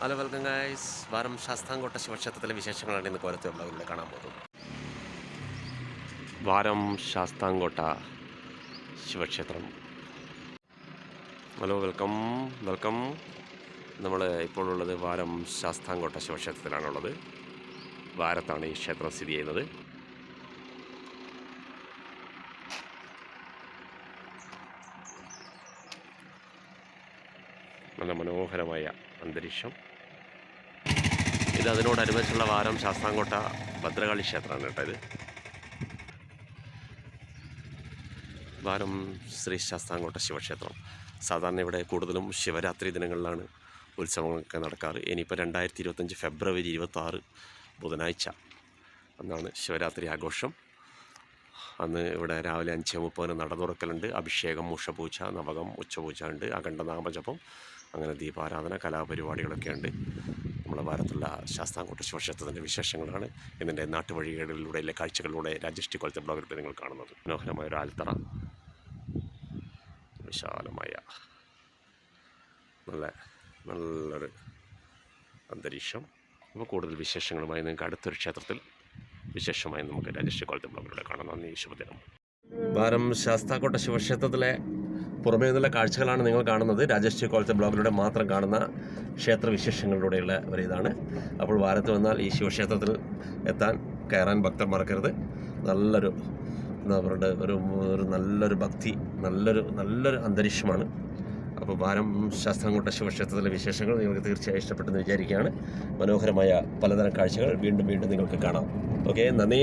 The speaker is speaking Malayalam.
ഹലോ വെൽക്കം ഗൈസ് വാരം ശാസ്താംകോട്ട ശിവക്ഷേത്രത്തിലെ വിശേഷങ്ങളാണ് ഇന്ന് കോലത്തെ ബ്ലോഗിലൂടെ കാണാൻ പോകുന്നത്. വാരം ശാസ്താംകോട്ട ശിവക്ഷേത്രം. ഹലോ വെൽക്കം വെൽക്കം നമ്മൾ ഇപ്പോൾ ഉള്ളത് വാരം ശാസ്താംകോട്ട ശിവക്ഷേത്രത്തിലാണുള്ളത്. വാരത്താണ് ഈ ക്ഷേത്രം സ്ഥിതി ചെയ്യുന്നത്. നല്ല മനോഹരമായ അന്തരീക്ഷം. ഇത് അതിനോടനുബന്ധിച്ചുള്ള വാരം ശാസ്താംകോട്ട ഭദ്രകാളി ക്ഷേത്രമാണ് കേട്ടോ ഇത്. വാരം ശ്രീ ശാസ്താംകോട്ട ശിവക്ഷേത്രം. സാധാരണ ഇവിടെ കൂടുതലും ശിവരാത്രി ദിനങ്ങളിലാണ് ഉത്സവങ്ങളൊക്കെ നടക്കാറ്. ഇനിയിപ്പോൾ രണ്ടായിരത്തി ഇരുപത്തഞ്ച് ഫെബ്രുവരി ഇരുപത്താറ് ബുധനാഴ്ച അന്നാണ് ശിവരാത്രി ആഘോഷം. അന്ന് ഇവിടെ രാവിലെ അഞ്ച് മുപ്പതിന് നട തുറക്കലുണ്ട് അഭിഷേകം ഉഷപൂജ നവകം ഉച്ചപൂജ ഉണ്ട്. അഖണ്ഡ നാമജപം അങ്ങനെ ദീപാരാധന കലാപരിപാടികളൊക്കെ ഉണ്ട്. നമ്മുടെ ഭാരത്തുള്ള ശാസ്താംകോട്ട ശിവക്ഷേത്രത്തിന്റെ വിശേഷങ്ങളാണ് ഇതിന്റെ നാട്ടുവഴികളിലൂടെയുള്ള കാഴ്ചകളിലൂടെ രാജ്യഷ്ടി കൊലത്തെ ബ്ലോഗിൽ നിങ്ങൾ കാണുന്നത്. മനോഹരമായ ഒരു ആൽത്തറ. വിശാലമായ. നല്ല നല്ലൊരു അന്തരീക്ഷം. അപ്പോൾ കൂടുതൽ വിശേഷങ്ങളുമായി നിങ്ങൾക്ക് അടുത്തൊരു ക്ഷേത്രത്തിൽ വിശേഷമായി നമുക്ക് രാജശ്രീ കോളത്തെ ബ്ലോഗിലൂടെ കാണാം. നന്ദി ശുഭദിനം. ഭാരം ശാസ്താംകോട്ട ശിവക്ഷേത്രത്തിലെ പുറമേ നിന്നുള്ള കാഴ്ചകളാണ് നിങ്ങൾ കാണുന്നത്. രാജേഷ് കോളത്തെ ബ്ലോഗിലൂടെ മാത്രം കാണുന്ന ക്ഷേത്ര വിശേഷങ്ങളിലൂടെയുള്ള ഒരു ഇതാണ്. അപ്പോൾ വാരത്ത് വന്നാൽ ഈ ശിവക്ഷേത്രത്തിൽ എത്താൻ കയറാൻ ഭക്തർ മറക്കരുത്. നല്ലൊരു എന്താ പറയുക ഒരു ഒരു നല്ലൊരു ഭക്തി നല്ലൊരു നല്ലൊരു അന്തരീക്ഷമാണ്. അപ്പോൾ ഭാരം ശാസ്താംകോട്ട ശിവക്ഷേത്രത്തിലെ വിശേഷങ്ങൾ നിങ്ങൾക്ക് തീർച്ചയായും ഇഷ്ടപ്പെട്ടെന്ന് വിചാരിക്കുകയാണ്. മനോഹരമായ പലതരം കാഴ്ചകൾ വീണ്ടും വീണ്ടും നിങ്ങൾക്ക് കാണാം. ഓക്കെ നന്ദി.